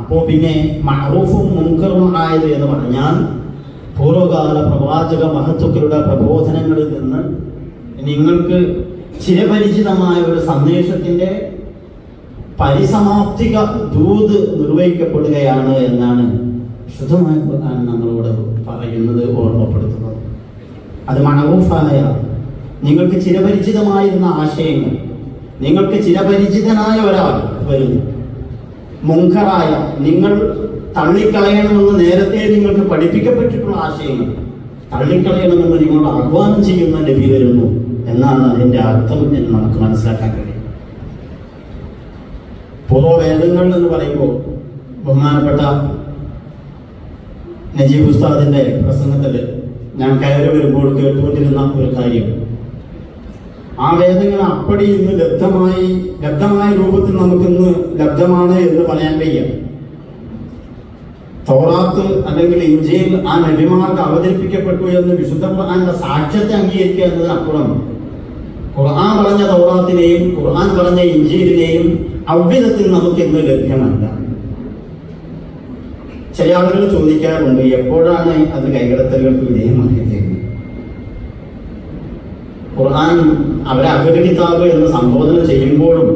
അപ്പോൾ പിന്നെ മഹറൂഫും മുൻകറും ആയത് എന്ന് പറഞ്ഞാൽ പൂർവകാല പ്രവാചക മഹത്വക്കളുടെ പ്രബോധനങ്ങളിൽ നിന്ന് നിങ്ങൾക്ക് ചിരപരിചിതമായ ഒരു സന്ദേശത്തിന്റെ പരിസമാപ്തിക ദൂത് നിർവഹിക്കപ്പെടുകയാണ് എന്നാണ് ശുദ്ധമായ ഖുർആൻ നമ്മളോട് പറയുന്നത് ഓർമ്മപ്പെടുത്തുന്നത്. അത് മണവൂഫായ നിങ്ങൾക്ക് ചിരപരിചിതമായിരുന്ന ആശയങ്ങൾ നിങ്ങൾക്ക് ചിരപരിചിതനായ ഒരാൾ വരുന്നു. മുങ്കറായ നിങ്ങൾ തള്ളിക്കളയണമെന്ന് നേരത്തെ നിങ്ങൾക്ക് പഠിപ്പിക്കപ്പെട്ടിട്ടുള്ള ആശയങ്ങൾ. തള്ളിക്കളയണമെന്ന് നിങ്ങൾ ആഹ്വാനം ചെയ്യുന്ന നബി വരുന്നു എന്നാണ് അതിന്റെ അർത്ഥം എന്ന് നമുക്ക് മനസ്സിലാക്കാൻ കഴിയും. വേദങ്ങൾ എന്ന് പറയുമ്പോൾ ബഹുമാനപ്പെട്ട നജീബ് ഉസ്താദിന്റെ പ്രസംഗത്തിൽ ഞാൻ കയറി വരുമ്പോൾ കേട്ടുകൊണ്ടിരുന്ന ഒരു കാര്യം. ആ വേദങ്ങൾ അപ്പടി ഇന്ന് ലബ്ധമായി ലബ്ധമായ രൂപത്തിൽ നമുക്കിന്ന് ലബ്ധമാണ് എന്ന് പറയാൻ വയ്യ. തോറാത്ത് അല്ലെങ്കിൽ ഇഞ്ചയിൽ ആ നബിമാർക്ക് അവതരിപ്പിക്കപ്പെട്ടു എന്ന് വിശുദ്ധ ഖുർആാന്റെ സാക്ഷ്യത്തെ അംഗീകരിക്കുക എന്നത് അപ്പുറം. ഖുർആൻ പറഞ്ഞ തോറാത്തിനെയും ഖുർആൻ പറഞ്ഞ ഇഞ്ചീലിനെയും അവ്യതത്തിൽ നമുക്ക് ഇന്ന് ലഭ്യമല്ല. ചില ആളുകൾ ചോദിക്കാറുണ്ട് എപ്പോഴാണ് അത് കൈകടത്തലുകൾക്ക് വിധേയമാക്കിയത് ഖുർആൻ അവരെ അഖില കിതാബ് എന്ന് സംബോധന ചെയ്യുമ്പോഴും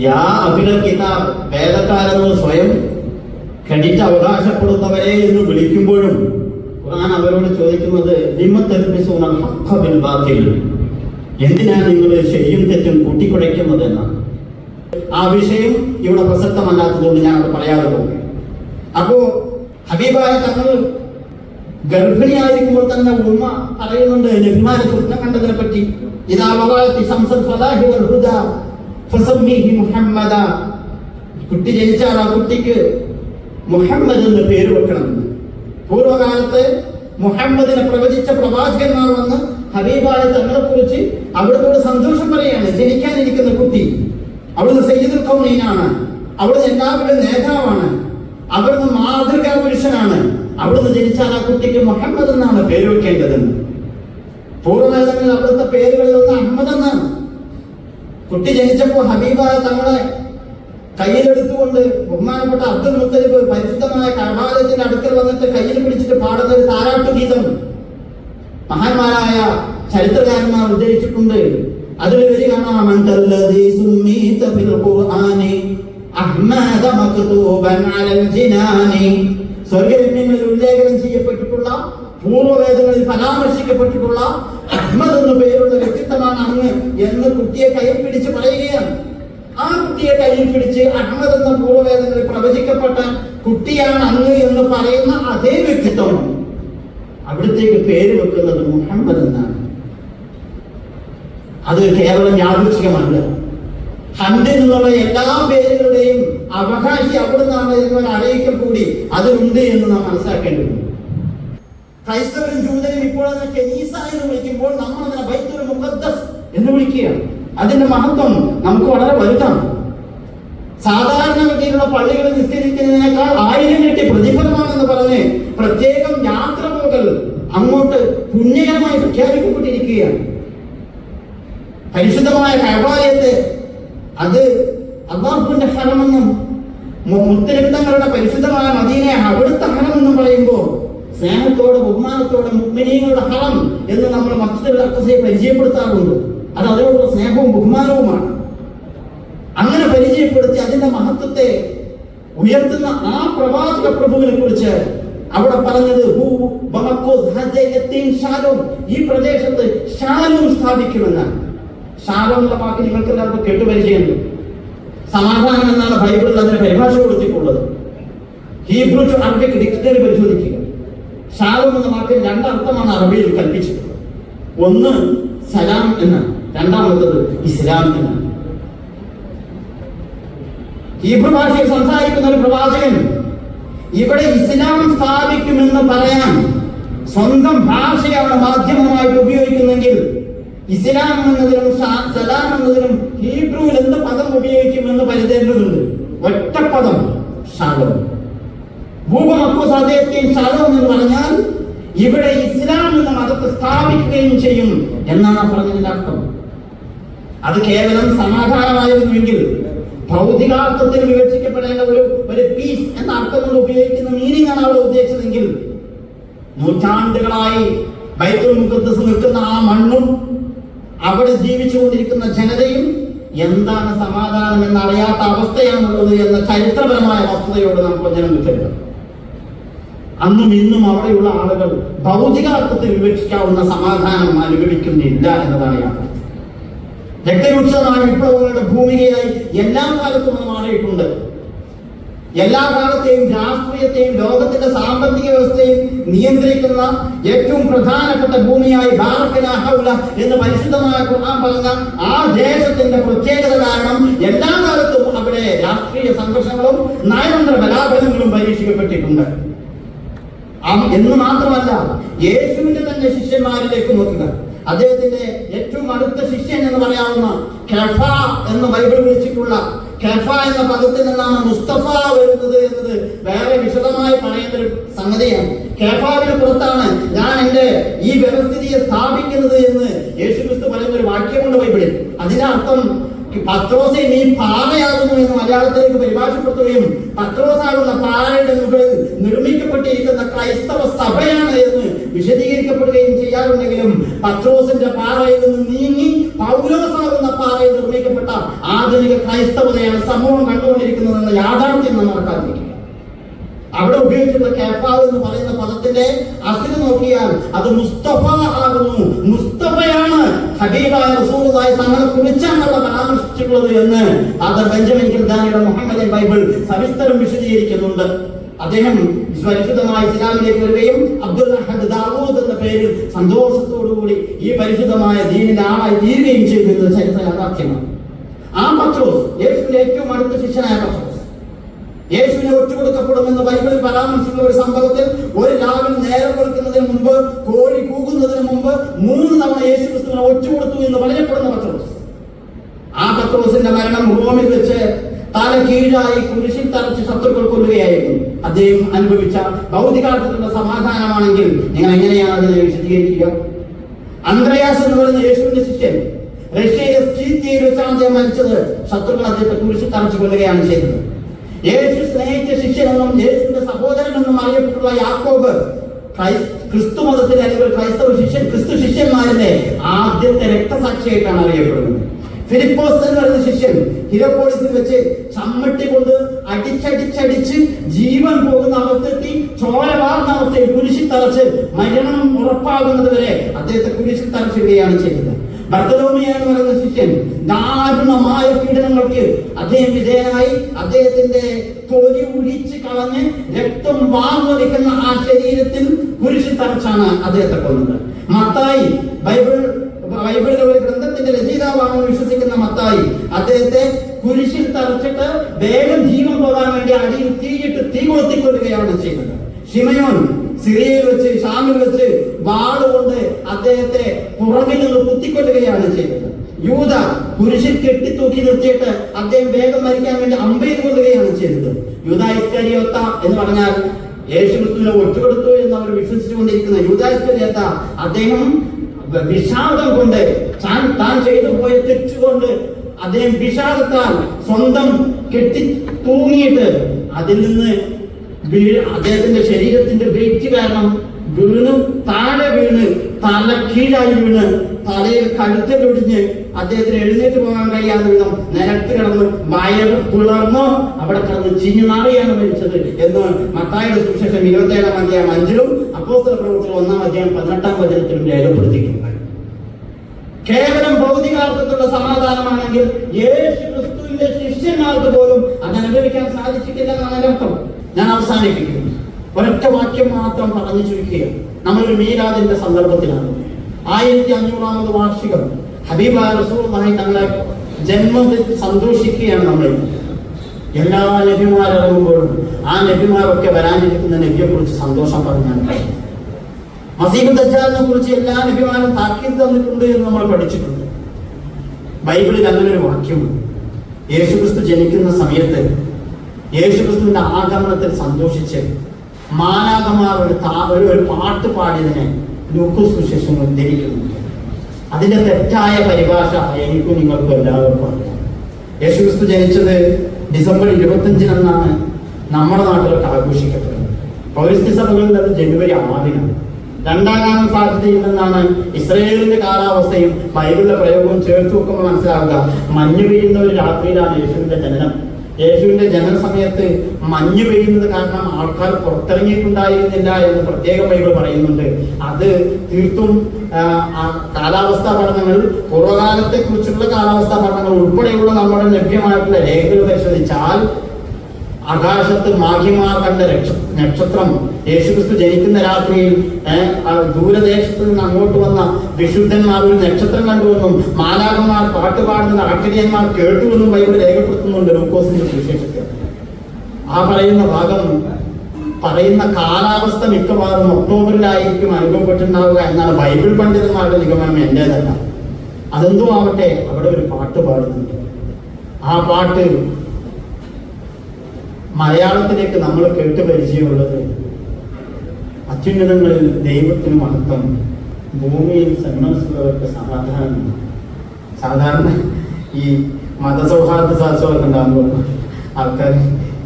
യാ അഖില കിതാബ് വേദക്കാരെന്ന് സ്വയം ക്രെഡിറ്റ് അവകാശപ്പെടുന്നവരെ എന്ന് വിളിക്കുമ്പോഴും ഖുർആൻ അവരോട് ചോദിക്കുന്നത് എന്തിനാ നിങ്ങൾ ശരിയും തെറ്റും കൂട്ടിക്കുഴയ്ക്കുന്നത് എന്നാണ് ആ വിഷയം ഇവിടെ പ്രസക്തമല്ലാത്തതുകൊണ്ട് ഞാൻ അവിടെ പറയാതെ പോകും. അപ്പോ ഹബീബായ തങ്ങൾ ഗർഭിണിയായിരിക്കുമ്പോൾ തന്നെ ഉമ്മ പറയുന്നുണ്ട് നബിമാരെ സ്വപ്നം കണ്ടതിനെ പറ്റി മുഹമ്മദ. കുട്ടി ജനിച്ചാൽ ആ കുട്ടിക്ക് മുഹമ്മദ് എന്ന് പേര് വെക്കണം. പൂർവകാലത്ത് മുഹമ്മദിനെ പ്രവചിച്ച പ്രവാചകന്മാർ വന്ന് ഹബീബായ തങ്ങളെ കുറിച്ച് അവിടുത്തെ സന്തോഷം പറയാണ് ജനിക്കാനിരിക്കുന്ന കുട്ടി അവിടുന്ന് സയ്യിദുൽ കൗമീനാണ് അവിടുന്ന് എല്ലാവരുടെ നേതാവാണ്. അവിടുന്ന് മാതൃകാ പുരുഷനാണ് അവിടുന്ന് ജനിച്ചാൽ ആ കുട്ടിക്ക് മുഹമ്മദ് എന്നാണ് പേര് വെക്കേണ്ടതെന്ന്. പൂർവവേദങ്ങളിൽ അവിടുത്തെ പേരുകളിൽ ഒന്ന് അഹമ്മദ് എന്നാണ്. കുട്ടി ജനിച്ചപ്പോൾ ഹബീബായ തങ്ങളെ കയ്യിലെടുത്തുകൊണ്ട് ബഹുമാനപ്പെട്ട അബ്ദുൽ മുത്തലിബ് പരിശുദ്ധമായ കർണാലയത്തിന്റെ അടുക്കൽ വന്നിട്ട് കയ്യിൽ പിടിച്ചിട്ട് പാടുന്ന ഒരു താരാട്ടു ഗീതം മഹാന്മാരായ ചരിത്രകാരന്മാർ ഉദ്ധരിച്ചിട്ടുണ്ട്. അതിൽ വരി കാണാം അലൽ ജിനാനി സ്വർഗരമ്യങ്ങളിൽ ഉല്ലേഖനം ചെയ്യപ്പെട്ടിട്ടുള്ള പൂർവവേദങ്ങളിൽ പരാമർശിക്കപ്പെട്ടിട്ടുള്ള അഹ്മദ് എന്ന പേരുള്ള വ്യക്തിത്വമാണ് അങ്ങ് എന്ന് കുട്ടിയെ കയ്യിൽ പിടിച്ച് പറയുകയാണ്. ആ കുട്ടിയെ കയ്യിൽ പിടിച്ച് അഹമ്മദ് എന്ന പൂർവവേദങ്ങളിൽ പ്രവചിക്കപ്പെട്ട കുട്ടിയാണ് അങ്ങ് എന്ന് പറയുന്ന അതേ വ്യക്തിത്വമാണ് അവിടത്തേക്ക് പേര് വെക്കുന്നത് മുഹമ്മദ് എന്നാണ്. അത് കേവലം യാദൃച്ഛികമല്ല ഹന്തിൽ നിന്നുള്ള എല്ലാ പേരുകളുടെയും അവകാശി അവിടുന്നാണ് എന്നൊരു അറിയിക്കൽ കൂടി. അതിലുണ്ട് എന്ന് നാം മനസ്സിലാക്കേണ്ടതുണ്ട്. ക്രൈസ്തവരും ജൂതരും ഇപ്പോൾ അതിനെ എന്ന് വിളിക്കുമ്പോൾ നമ്മൾ അതിനെ ബൈത്തുൽ മുഖദ്ദസ് എന്ന് വിളിക്കുകയാണ്. അതിന്റെ മഹത്വം നമുക്ക് വളരെ വലുതാണ്. സാധാരണ ഗതിയിലുള്ള പള്ളികൾ നിസ്കരിക്കുന്നതിനേക്കാൾ ആയിരം ഇരട്ടി പ്രതിഫലമാണെന്ന് പറഞ്ഞ് പ്രത്യേകം യാത്ര മുതൽ അങ്ങോട്ട് പുണ്യകരമായി പ്രഖ്യാപിക്കപ്പെട്ടിരിക്കുകയാണ്. പരിശുദ്ധമായ കൈവാലയത്തെ അത് അള്ളാഹുവിന്റെ ഹരമെന്നും മുത്തരക്തങ്ങളുടെ പരിശുദ്ധമായ മദീനെ അവിടുത്തെ ഹരമെന്നും പറയുമ്പോൾ സ്നേഹത്തോടെ ബഹുമാനത്തോടെ മുഗ്മിനീങ്ങളുടെ ഹറം എന്ന് നമ്മൾ മസ്ജിദ് അക്കസയെ പരിചയപ്പെടുത്താറുണ്ട്. അത് അതിനോടുള്ള സ്നേഹവും ബഹുമാനവുമാണ്. അങ്ങനെ പരിചയപ്പെടുത്തി അതിന്റെ മഹത്വത്തെ ഉയർത്തുന്ന ആ പ്രവാചക പ്രഭുവിനെ കുറിച്ച് അവിടെ പറഞ്ഞത് ഈ പ്രദേശത്ത് ഷാലും സ്ഥാപിക്കുമെന്നാണ്. ഷാലോ എന്നുള്ള വാക്ക് നിങ്ങൾക്ക് എല്ലാവർക്കും കേട്ടുപരിചയമുണ്ട്. സമാധാനം എന്നാണ് ബൈബിളിൽ അതിന് പരിഭാഷ കൊടുത്തിട്ടുള്ളത്. ഹീബ്രു അറബിക് ഡിക്ഷണറി പരിശോധിക്കുക. ഷാലോം എന്ന വാക്കിൽ രണ്ടർത്ഥമാണ് അറബിയിൽ കൽപ്പിച്ചിട്ടുള്ളത് ഒന്ന് സലാം എന്നാണ്. രണ്ടാമത്തത് ഇസ്ലാം എന്നാണ്. ഹീബ്രു ഭാഷയിൽ സംസാരിക്കുന്ന ഒരു പ്രവാചകൻ ഇവിടെ ഇസ്ലാം സ്ഥാപിക്കുമെന്ന് പറയാൻ സ്വന്തം ഭാഷയാണ് മാധ്യമമായിട്ട് ഉപയോഗിക്കുന്നെങ്കിൽ ഇസ്ലാം എന്നതിലും സലാം എന്നതിലും ഹീബ്രുവിൽ എന്ത് പദം ഉപയോഗിക്കുമെന്ന് പരിചയപ്പെടുന്നുണ്ട്. ഒറ്റ പദം ഷാലോം. ഭൂപമക്കോസ് അദ്ദേഹത്തെയും ഷാലോം എന്ന് പറഞ്ഞാൽ ഇവിടെ ഇസ്ലാം എന്ന മതത്തെ സ്ഥാപിക്കുകയും ചെയ്യും എന്നാണ് പറഞ്ഞതിന്റെ അർത്ഥം. അത് കേവലം സമാധാനമായിരുന്നുവെങ്കിൽ ഭൗതികാർത്ഥത്തിൽ വിവക്ഷിക്കപ്പെടേണ്ട ഒരു ഒരു പീസ് അർത്ഥം കൊണ്ട് ഉപയോഗിക്കുന്ന മീനിങ് ആണ് അവിടെ ഉദ്ദേശിച്ചതെങ്കിൽ നൂറ്റാണ്ടുകളായി ബൈത്തുൽ മുഖത്ത് നിൽക്കുന്ന ആ മണ്ണും അവിടെ ജീവിച്ചുകൊണ്ടിരിക്കുന്ന ജനതയും എന്താണ് സമാധാനം എന്ന് അറിയാത്ത അവസ്ഥയാണുള്ളത് എന്ന ചരിത്രപരമായ വസ്തുതയോട് നമുക്ക് ജനം വിട്ടരുത് അന്നും ഇന്നും അവിടെയുള്ള ആളുകൾ ഭൗതിക അർത്ഥത്തിൽ വിവക്ഷിക്കാവുന്ന സമാധാനം അനുഭവിക്കുന്നില്ല എന്നതാണ് യാഥാർത്ഥ്യം. രക്തരൂക്ഷമായ വിപ്ലവങ്ങളുടെ ഭൂമികയായി എല്ലാ കാലത്തും അത് മാറിയിട്ടുണ്ട്. എല്ലാ കാലത്തെയും രാഷ്ട്രീയത്തെയും ലോകത്തിന്റെ സാമ്പത്തിക നിയന്ത്രിക്കുന്ന ഏറ്റവും പ്രധാനപ്പെട്ട ഭൂമിയായി ബാറക്കന ഹൗല എന്ന് പരിശുദ്ധമായ ഖുർആൻ പറഞ്ഞ ആ ദേശത്തിന്റെ പ്രത്യേകത കാരണം എല്ലാ കാലത്തും അവിടെ രാഷ്ട്രീയ സംഘർഷങ്ങളും നയതന്ത്ര ബലാബലങ്ങളും പരീക്ഷിക്കപ്പെട്ടിട്ടുണ്ട്. എന്ന് മാത്രമല്ല യേശുവിന്റെ തന്നെ ശിഷ്യന്മാരിലേക്ക് നോക്കുക. അദ്ദേഹത്തിന്റെ ഏറ്റവും അടുത്ത ശിഷ്യൻ എന്ന് പറയാവുന്ന കെഫ എന്ന് ബൈബിൾ വിളിച്ചിട്ടുള്ള കെഫ എന്ന പദത്തിൽ നിന്നാണ് മുസ്തഫ വരുന്നത് എന്നത് വേറെ വിശദമായി പറയേണ്ട ഒരു സംഗതിയാണ്. കെഫാവിന് പുറത്താണ് ഞാൻ എന്റെ ഈ വ്യവസ്ഥിതിയെ സ്ഥാപിക്കുന്നത് എന്ന് യേശു ക്രിസ്തു പറയുന്ന ഒരു വാക്യമുണ്ട് ബൈബിളിൽ. അതിന്റെ അർത്ഥം പത്രോസെ നീ പാറയാകുന്നു എന്ന് മലയാളത്തിലേക്ക് പരിഭാഷപ്പെടുത്തുകയും പത്രോസാകുന്ന പാറയുടെ മുകളിൽ നിർമ്മിക്കപ്പെട്ടിരിക്കുന്ന ക്രൈസ്തവ സഭയാണ് വിശദീകരിക്കപ്പെടുകയും ചെയ്യാറുണ്ടെങ്കിലും പത്രോസിന്റെ പാറയിൽ നിന്ന് നീങ്ങി പൗലോസാകുന്ന പാറയിൽ നിർമ്മിക്കപ്പെട്ട ആധുനിക ക്രൈസ്തവതയാണ് സമൂഹം കണ്ടുകൊണ്ടിരിക്കുന്നതെന്ന യാഥാർത്ഥ്യം നമ്മൾ മറക്കാതിരിക്കുക അവിടെ ഉപയോഗിച്ചുള്ള കേഫാവ് എന്ന് പറയുന്ന പദത്തിന്റെ അസിന് നോക്കിയാൽ അത് മുസ്തഫ ആകുന്നു. മുസ്തഫയാണ് ഹബീബായ തങ്ങളെ കുറിച്ചാണ് പരാമർശിച്ചിട്ടുള്ളത് എന്ന്. അത് ബെഞ്ചമിൻ കിർദാനിയുടെ മുഹമ്മദ് ബൈബിൾ സവിസ്തരം വിശദീകരിക്കുന്നുണ്ട്. അദ്ദേഹം പരിശുദ്ധമായ ഇസ്ലാമിലേക്ക് വരികയും അബ്ദുൽ അഹദ് ദാവൂദ് എന്ന പേരിൽ സന്തോഷത്തോടുകൂടി ഈ പരിശുദ്ധമായ ദീനിന്റെ ആളായി തീരുകയും ചെയ്തു എന്നത് ചരിത്ര യാഥാർത്ഥ്യമാണ്. ആ പത്രോസ് യേശുവിന്റെ ഏറ്റവും അടുത്ത ശിഷ്യനായ പത്രോസ്. യേശുവിനെ ഒറ്റുകൊടുക്കപ്പെടുമെന്ന് ബൈബിളിൽ പരാമർശിക്കുന്ന ഒരു സംഭവത്തിൽ ഒരു രാവിൽ നേരം കൊടുക്കുന്നതിന് മുമ്പ് കോഴി കൂകുന്നതിന് മുമ്പ് മൂന്ന് തവണ യേശു ക്രിസ്തുവിനെ ഒറ്റുകൊടുത്തു എന്ന് പറയപ്പെടുന്ന പത്രോസ്. ആ പത്രോസിന്റെ മരണം റോമിൽ വെച്ച് തല കീഴായി കുരിശിൽ തറച്ച് ശത്രുക്കൾ കൊല്ലുകയായിരുന്നു. അദ്ദേഹം അനുഭവിച്ച ഭൗതികാർത്ഥത്തിലുള്ള സമാധാനമാണെങ്കിൽ നിങ്ങൾ എങ്ങനെയാണ് അതിനെ വിശദീകരിക്കുക? അന്ത്രയാസ് എന്ന് പറയുന്ന യേശുവിന്റെ ശിഷ്യൻ റഷ്യയിലെ ചീത്തിയിൽ വെച്ചാണ് അദ്ദേഹം മരിച്ചത്. ശത്രുക്കൾ അദ്ദേഹത്തെ കുരിശിൽ തറച്ചു കൊല്ലുകയാണ് ചെയ്തത്. യേശു സ്നേഹിച്ച ശിഷ്യനെന്നും യേശുവിന്റെ സഹോദരനെന്നും അറിയപ്പെട്ടുള്ള യാക്കോബ് ക്രൈസ്- ക്രിസ്തു മതത്തിന്റെ അല്ലെങ്കിൽ ക്രൈസ്തവ ശിഷ്യൻ ക്രിസ്തു ശിഷ്യന്മാരുടെ ആദ്യത്തെ രക്തസാക്ഷിയായിട്ടാണ് അറിയപ്പെടുന്നത്. ഫിലിപ്പോസ് എന്ന് പറയുന്ന ശിഷ്യൻ ഹിരോപോളിസിൽ വെച്ച് ചമ്മട്ടി കൊണ്ട് അടിച്ചടിച്ചടിച്ച് ജീവൻ പോകുന്ന അവസ്ഥയെത്തി ചോര വാർന്ന അവസ്ഥയിൽ കുരിശിൽ തറച്ച് മരണം ഉറപ്പാകുന്നത് വരെ അദ്ദേഹത്തെ കുരിശിൽ തറച്ചിടുകയാണ് ചെയ്തത്. ബർത്തലോമിയ എന്ന് പറയുന്ന ശിഷ്യൻ ദാരുണമായ പീഡനങ്ങൾക്ക് അദ്ദേഹം വിധേയനായി അദ്ദേഹത്തിന്റെ തൊലി ഉഴിച്ച് കളഞ്ഞ് രക്തം വാർന്നൊലിക്കുന്ന ആ ശരീരത്തിൽ കുരിശിൽ തറച്ചാണ് അദ്ദേഹത്തെ കൊന്നത്. മത്തായി ബൈബിൾ ബൈബിളിലെ ഒരു ഗ്രന്ഥത്തിന്റെ രചയിതാവാണെന്ന് വിശ്വസിക്കുന്ന മത്തായി. അദ്ദേഹത്തെ കുരിശിൽ തറച്ചിട്ട് വേഗം ജീവൻ പോകാൻ വേണ്ടി അടിയിൽ തീയിട്ട് തീ കൊളുത്തിക്കൊള്ളുകയാണ് ചെയ്യുന്നത്. ഷിമയോൻ സിറിയയിൽ വെച്ച് ഷാമിൽ വെച്ച് വാളുകൊണ്ട് അദ്ദേഹത്തെ പുറകിൽ നിന്ന് കുത്തിക്കൊല്ലുകയാണ് ചെയ്തത് യൂത കുരിശിൽ കെട്ടിത്തൂക്കി നിർത്തിയിട്ട് അദ്ദേഹം വേഗം മരിക്കാൻ വേണ്ടി അമ്പയിൽ കൊള്ളുകയാണ് ചെയ്തത് യൂത ഇസ്കരിയോത്ത എന്ന് പറഞ്ഞാൽ യേശുക്രിസ്തുവിനെ ഒറ്റുകൊടുത്തു എന്ന് അവർ വിശ്വസിച്ചുകൊണ്ടിരിക്കുന്ന യൂത അദ്ദേഹം വിഷാദം കൊണ്ട് താൻ താൻ ചെയ്തു പോയ തെറ്റുകൊണ്ട് അദ്ദേഹം വിഷാദത്താൽ സ്വന്തം കെട്ടി തൂങ്ങിയിട്ട് അതിൽ നിന്ന് അദ്ദേഹത്തിന്റെ ശരീരത്തിന്റെ വെയിറ്റ് കാരണം വീണ് താഴെ വീണ് തല കീഴായി വീണ് തലയിൽ കഴുത്തലൊടിഞ്ഞ് അദ്ദേഹത്തിന് എഴുന്നേറ്റ് പോകാൻ കഴിയാതെ വിധം നിരത്ത് കിടന്ന് വയർ പിളർന്നോ അവിടെ കിടന്ന് ചിഞ്ഞു മാറിയാണ് മരിച്ചത് എന്ന് മത്തായുടെ സുശേഷം ഇരുപത്തേഴാം അധ്യായം അഞ്ചിലും അപ്പോസ്തല പ്രവർത്തനം ഒന്നാം അധ്യായം പതിനെട്ടാം വചനത്തിലും രേഖപ്പെടുത്തിയിട്ടുണ്ട്. കേവലം ഭൗതികാർത്ഥത്തിലുള്ള സമാധാനമാണെങ്കിൽ യേശു ക്രിസ്തുവിന്റെ ശിഷ്യന്മാർക്ക് പോലും അത് അനുഭവിക്കാൻ സാധിച്ചിട്ടില്ല എന്നാണ് അർത്ഥം. ഞാൻ അവസാനിപ്പിക്കുന്നു. ഒരൊറ്റ വാക്യം മാത്രം പറഞ്ഞു ചുരുക്കുക നമ്മളൊരു മീരാദിന്റെ സന്ദർഭത്തിലാണ്. ആയിരത്തി അഞ്ഞൂറാമത് വാർഷികം ഹബീബ് റസൂലുള്ളാഹി തങ്ങളെ ജന്മത്തിൽ സന്തോഷിക്കുകയാണ് നമ്മൾ എല്ലാ നബിമാരറിയുമ്പോഴും ആ നബിമാരൊക്കെ വരാനിരിക്കുന്ന നബിയെ കുറിച്ച് സന്തോഷം പറഞ്ഞാണ്. മസീബ് ദജ്ജാലിനെ കുറിച്ച് എല്ലാ നബിമാരും താക്കീത് തന്നിട്ടുണ്ട് എന്ന് നമ്മൾ പഠിച്ചിട്ടുണ്ട്. ബൈബിളിൽ അങ്ങനെ ഒരു വാക്യമുണ്ട്. യേശുക്രിസ്തു ജനിക്കുന്ന സമയത്ത് യേശുക്രിസ്തുവിന്റെ ആഗമനത്തിൽ സന്തോഷിച്ച് മാലാകമാർ ഒരു താ- ഒരു ഒരു പാട്ട് പാടിയതിനെ ലൂക്കോസ് സുശേഷം ഉദ്ധരിക്കുന്നുണ്ട്. അതിന്റെ തെറ്റായ പരിഭാഷ എനിക്കും നിങ്ങൾക്കും എല്ലാവർക്കും അറിയാം. യേശുക്രിസ്തു ജനിച്ചത് ഡിസംബർ ഇരുപത്തഞ്ചിനെന്നാണ് നമ്മുടെ നാട്ടുകാർക്ക് ആഘോഷിക്കപ്പെടുന്നത്. പൗരസ്ത്യ സഭകളിൽ അത് ജനുവരി ആറിനാണ്. രണ്ടാകാൻ സാധ്യതയില്ലെന്നാണ് ഇസ്രയേലിന്റെ കാലാവസ്ഥയും ബൈബിളിലെ പ്രയോഗവും ചേർത്ത് വെക്കുമ്പോൾ മനസ്സിലാവുക മഞ്ഞ് വീഴുന്ന ഒരു രാത്രിയിലാണ് യേശുവിന്റെ ജനനം. യേശുവിന്റെ ജനന സമയത്ത് മഞ്ഞ് പെയ്യുന്നത് കാരണം ആൾക്കാർ പുറത്തിറങ്ങിയിട്ടുണ്ടായിരുന്നില്ല എന്ന് പ്രത്യേകം ബൈബിൾ പറയുന്നുണ്ട്. അത് തീർത്തും കാലാവസ്ഥാ പഠനങ്ങൾ പൂർവകാലത്തെ കുറിച്ചുള്ള കാലാവസ്ഥാ പഠനങ്ങൾ ഉൾപ്പെടെയുള്ള നമ്മുടെ ലഭ്യമായിട്ടുള്ള രേഖകൾ പരിശോധിച്ചാൽ ആകാശത്ത് മാഹിമാർ കണ്ട നക്ഷത്രം യേശുക്രിസ്തു ജനിക്കുന്ന രാത്രിയിൽ ദൂരദേശത്ത് നിന്ന് അങ്ങോട്ട് വന്ന വിശുദ്ധന്മാർ ഒരു നക്ഷത്രം കണ്ടുവെന്നും മാലാകന്മാർ പാട്ടുപാടുന്ന ആട്ടിരിയന്മാർ കേട്ടുവെന്നും ബൈബിൾ രേഖപ്പെടുത്തുന്നുണ്ട് ലൂക്കോസിന്റെ സുവിശേഷത്തിൽ ആ പറയുന്ന ഭാഗം പറയുന്ന കാലാവസ്ഥ മിക്കവാറും ഒക്ടോബറിലായിരിക്കും അനുഭവപ്പെട്ടിട്ടുണ്ടാവുക എന്നാണ് ബൈബിൾ പണ്ഡിതന്മാരുടെ നിഗമനം എന്റേതല്ല അതെന്തോ ആവട്ടെ അവിടെ ഒരു പാട്ട് പാടുന്നുണ്ട്. ആ പാട്ട് മലയാളത്തിലേക്ക് നമ്മൾ കേട്ട് പരിചയമുള്ളത് അത്യുന്നതങ്ങളിൽ ദൈവത്തിന് മഹത്വം ഭൂമിയിൽ സന്മനസ്സുള്ളവർക്ക് സമാധാനം. സാധാരണ ഈ മതസൗഹാർദ്ദ സദസ്സുകളൊക്കെ ഉണ്ടാകുമ്പോൾ ആൾക്കാർ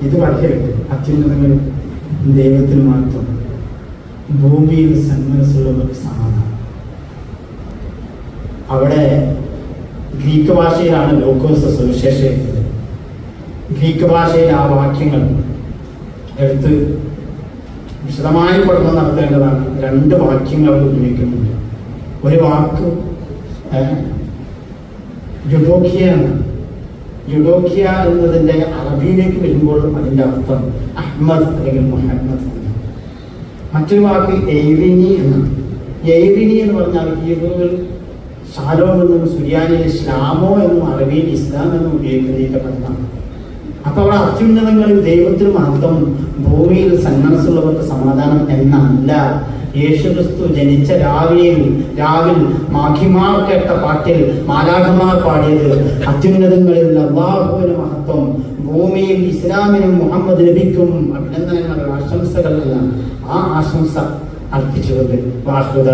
ഇത് വളരെ അത്യുന്നതങ്ങളിൽ ദൈവത്തിന് മാത്രം. ഭൂമിയിൽ സന്മനസ്സുള്ളവർക്ക് സമാധാനം. അവിടെ ഗ്രീക്ക് ഭാഷയിലാണ് ലോക്കോസ് സുവിശേഷ ഗ്രീക്ക് ഭാഷയിൽ ആ വാക്യങ്ങൾ എടുത്ത് വിശദമായി പഠനം നടത്തേണ്ടതാണ്. രണ്ട് വാക്യങ്ങൾ ഉപയോഗിക്കുന്നുണ്ട്. ഒരു വാക്ക് യുഡോക്കിയ എന്ന് യുഡോക്കിയ എന്നതിന്റെ അറബിയിലേക്ക് വരുമ്പോൾ അതിന്റെ അർത്ഥം അഹ്മദ് അല്ലെങ്കിൽ മുഹമ്മദ് എന്ന് മറ്റൊരു വാക്ക് എയ്റിനി എന്നാണ്. എയ്റിനി എന്ന് പറഞ്ഞാൽ ഹീബ്രുവിൽ ഷാലോം എന്നും സുരിയാനിയിൽ ഇസ്ലാമോ എന്നും അറബിയിൽ ഇസ്ലാം എന്നും ഉപയോഗിക്കുന്നതിന്റെ പദമാണ്. അപ്പൊ അവിടെ അർജുനങ്ങളിൽ ദൈവത്തിന് മാത്രം ഭൂമിയിൽ സന്മനസ്സുള്ളവർക്ക് സമാധാനം എന്നല്ല. യേശുക്രിസ്തു ജനിച്ച രാവിലെയും രാവിൽ മാഖിമാർ കേട്ട പാട്ടിൽ മാലാഖമാർ പാടിയത് അത്യുന്നതങ്ങളിൽ അള്ളാഹുവിന് മഹത്വം. ഭൂമിയിൽ ഇസ്ലാമിനും മുഹമ്മദ് നബിക്കും അഭിനന്ദനങ്ങൾ ആശംസകളെല്ലാം ആ ആശംസ അർപ്പിച്ചുകൊണ്ട് വാഹുദ